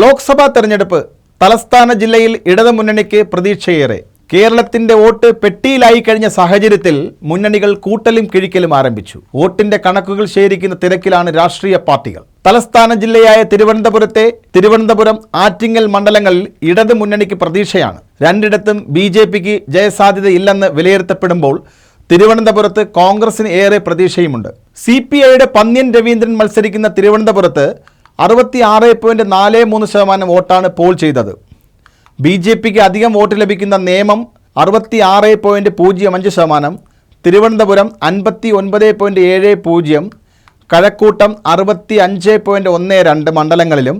ലോക്സഭാ തെരഞ്ഞെടുപ്പ് തലസ്ഥാന ജില്ലയിൽ ഇടതുമുന്നണിക്ക് പ്രതീക്ഷയേറെ. കേരളത്തിന്റെ വോട്ട് പെട്ടിയിലായി കഴിഞ്ഞ സാഹചര്യത്തിൽ മുന്നണികൾ കൂട്ടലും കിഴിക്കലും ആരംഭിച്ചു. വോട്ടിന്റെ കണക്കുകൾ ശേഖരിക്കുന്ന തിരക്കിലാണ് രാഷ്ട്രീയ പാർട്ടികൾ. തലസ്ഥാന ജില്ലയായ തിരുവനന്തപുരത്തെ തിരുവനന്തപുരം ആറ്റിങ്ങൽ മണ്ഡലങ്ങളിൽ ഇടതു മുന്നണിക്ക് പ്രതീക്ഷയാണ്. രണ്ടിടത്തും ബി ജെ പിക്ക് ജയസാധ്യതയില്ലെന്ന് വിലയിരുത്തപ്പെടുമ്പോൾ തിരുവനന്തപുരത്ത് കോൺഗ്രസിന് ഏറെ പ്രതീക്ഷയുമുണ്ട്. സി പി ഐയുടെ പന്ന്യൻ രവീന്ദ്രൻ മത്സരിക്കുന്ന തിരുവനന്തപുരത്ത് അറുപത്തി ആറ് പോയിന്റ് നാല് മൂന്ന് ശതമാനം വോട്ടാണ് പോൾ ചെയ്തത്. ബി ജെ പിക്ക് അധികം വോട്ട് ലഭിക്കുന്ന നിയമം അറുപത്തി ആറ് പോയിന്റ് പൂജ്യം അഞ്ച് ശതമാനം തിരുവനന്തപുരം അൻപത്തി ഒൻപത് പോയിന്റ് ഏഴ് പൂജ്യം കഴക്കൂട്ടം അറുപത്തി അഞ്ച് പോയിന്റ് ഒന്ന് രണ്ട് മണ്ഡലങ്ങളിലും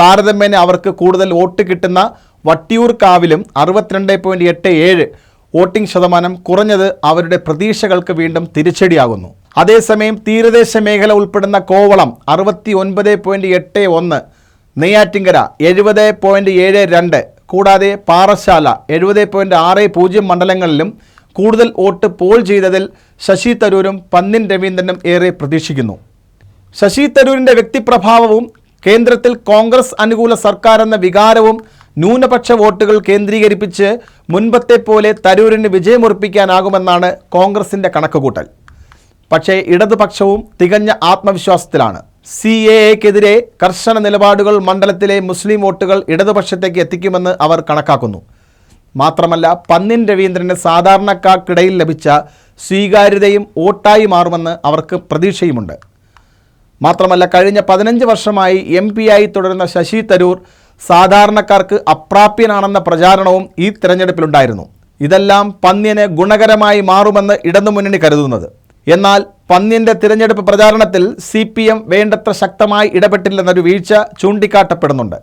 താരതമ്യേന അവർക്ക് കൂടുതൽ വോട്ട് കിട്ടുന്ന വട്ടിയൂർക്കാവിലും അറുപത്തിരണ്ട് പോയിന്റ് എട്ട് ഏഴ് വോട്ടിംഗ് ശതമാനം കുറഞ്ഞത് അവരുടെ പ്രതീക്ഷകൾക്ക് വീണ്ടും തിരിച്ചടിയാകുന്നു. അതേസമയം തീരദേശ മേഖല ഉൾപ്പെടുന്ന കോവളം അറുപത്തി ഒൻപത് പോയിന്റ് എട്ട് ഒന്ന് നെയ്യാറ്റിങ്കര എഴുപത് പോയിന്റ് ഏഴ് രണ്ട് കൂടാതെ പാറശാല എഴുപത് പോയിന്റ് ആറ് പൂജ്യം മണ്ഡലങ്ങളിലും കൂടുതൽ വോട്ട് പോൾ ചെയ്തതിൽ ശശി തരൂരും പന്നിൻ രവീന്ദ്രനും ഏറെ പ്രതീക്ഷിക്കുന്നു. ശശി തരൂരിന്റെ വ്യക്തിപ്രഭാവവും കേന്ദ്രത്തിൽ കോൺഗ്രസ് അനുകൂല സർക്കാർ എന്ന വികാരവും ന്യൂനപക്ഷ വോട്ടുകൾ കേന്ദ്രീകരിപ്പിച്ച് മുൻപത്തെ പോലെ തരൂരിന് വിജയമുറപ്പിക്കാനാകുമെന്നാണ് കോൺഗ്രസിന്റെ കണക്കുകൂട്ടൽ. പക്ഷേ ഇടതുപക്ഷവും തികഞ്ഞ ആത്മവിശ്വാസത്തിലാണ്. സി എ എക്കെതിരെ കർശന നിലപാടുകൾ മണ്ഡലത്തിലെ മുസ്ലിം വോട്ടുകൾ ഇടതുപക്ഷത്തേക്ക് എത്തിക്കുമെന്ന് അവർ കണക്കാക്കുന്നു. മാത്രമല്ല പന്നിൻ രവീന്ദ്രന് സാധാരണക്കാർക്കിടയിൽ ലഭിച്ച സ്വീകാര്യതയും വോട്ടായി മാറുമെന്ന് അവർക്ക് പ്രതീക്ഷയുമുണ്ട്. മാത്രമല്ല കഴിഞ്ഞ പതിനഞ്ച് വർഷമായി എം ആയി തുടരുന്ന ശശി തരൂർ സാധാരണക്കാർക്ക് അപ്രാപ്യനാണെന്ന പ്രചാരണവും ഈ തിരഞ്ഞെടുപ്പിലുണ്ടായിരുന്നു. ഇതെല്ലാം പന്ന്യന് ഗുണകരമായി മാറുമെന്ന് ഇടതുമുന്നണി കരുതുന്നത്. എന്നാൽ പന്നിന്റെ തിരഞ്ഞെടുപ്പ് പ്രചാരണത്തിൽ സി പി എം വേണ്ടത്ര ശക്തമായി ഇടപെട്ടില്ലെന്നൊരു വീഴ്ച ചൂണ്ടിക്കാട്ടപ്പെടുന്നുണ്ട്.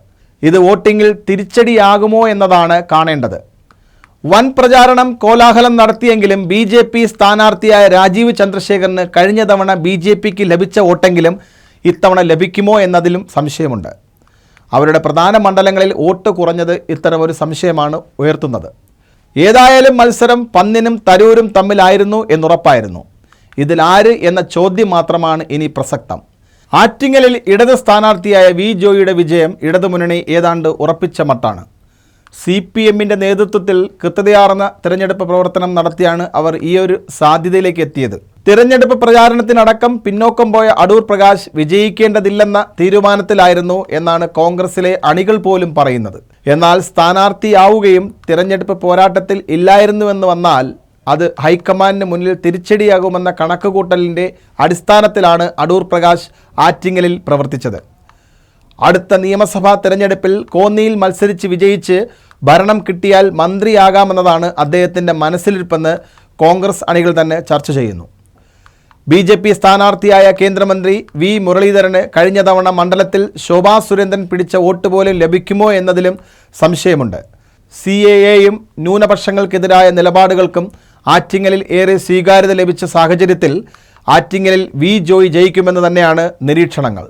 ഇത് വോട്ടിങ്ങിൽ തിരിച്ചടിയാകുമോ എന്നതാണ് കാണേണ്ടത്. വൻ പ്രചാരണം കോലാഹലം നടത്തിയെങ്കിലും ബി ജെ പി സ്ഥാനാർത്ഥിയായ രാജീവ് ചന്ദ്രശേഖറിന് കഴിഞ്ഞ തവണ ബി ജെ പിക്ക് ലഭിച്ച വോട്ടെങ്കിലും ഇത്തവണ ലഭിക്കുമോ എന്നതിലും സംശയമുണ്ട്. അവരുടെ പ്രധാന മണ്ഡലങ്ങളിൽ വോട്ട് കുറഞ്ഞത് ഇത്തരമൊരു സംശയമാണ് ഉയർത്തുന്നത്. ഏതായാലും മത്സരം പന്നിനും തരൂരും തമ്മിലായിരുന്നു എന്നുറപ്പായിരുന്നു. ഇതിൽ ആര് എന്ന ചോദ്യം മാത്രമാണ് ഇനി പ്രസക്തം. ആറ്റിങ്ങലിൽ ഇടത് സ്ഥാനാർത്ഥിയായ വി ജോയിയുടെ വിജയം ഇടതുമുന്നണി ഏതാണ്ട് ഉറപ്പിച്ച മട്ടാണ്. സി പി എമ്മിന്റെ നേതൃത്വത്തിൽ കൃത്യതയാർന്ന തിരഞ്ഞെടുപ്പ് പ്രവർത്തനം നടത്തിയാണ് അവർ ഈ ഒരു സാധ്യതയിലേക്ക് എത്തിയത്. തിരഞ്ഞെടുപ്പ് പ്രചാരണത്തിനടക്കം പിന്നോക്കം പോയ അടൂർ പ്രകാശ് വിജയിക്കേണ്ടതില്ലെന്ന തീരുമാനത്തിലായിരുന്നു എന്നാണ് കോൺഗ്രസിലെ അണികൾ പോലും പറയുന്നത്. എന്നാൽ സ്ഥാനാർത്ഥിയാവുകയും തിരഞ്ഞെടുപ്പ് പോരാട്ടത്തിൽ ഇല്ലായിരുന്നുവെന്ന് വന്നാൽ അത് ഹൈക്കമാൻഡിന് മുന്നിൽ തിരിച്ചടിയാകുമെന്ന കണക്കുകൂട്ടലിന്റെ അടിസ്ഥാനത്തിലാണ് അടൂർ പ്രകാശ് ആറ്റിങ്ങലിൽ പ്രവർത്തിച്ചത്. അടുത്ത നിയമസഭാ തെരഞ്ഞെടുപ്പിൽ കോന്നിയിൽ മത്സരിച്ച് വിജയിച്ച് ഭരണം കിട്ടിയാൽ മന്ത്രിയാകാമെന്നതാണ് അദ്ദേഹത്തിന്റെ മനസ്സിലിരിപ്പെന്ന് കോൺഗ്രസ് അണികൾ തന്നെ ചർച്ച ചെയ്യുന്നു. ബി ജെ പി സ്ഥാനാർത്ഥിയായ കേന്ദ്രമന്ത്രി വി മുരളീധരന് കഴിഞ്ഞ തവണ മണ്ഡലത്തിൽ ശോഭാ സുരേന്ദ്രൻ പിടിച്ച വോട്ട് പോലും ലഭിക്കുമോ എന്നതിലും സംശയമുണ്ട്. സി എ എയും ന്യൂനപക്ഷങ്ങൾക്കെതിരായ നിലപാടുകൾക്കും ആറ്റിങ്ങലിൽ ഏറെ സ്വീകാര്യത ലഭിച്ച സാഹചര്യത്തിൽ ആറ്റിങ്ങലിൽ വി ജോയി ജയിക്കുമെന്ന് തന്നെയാണ് നിരീക്ഷണങ്ങൾ.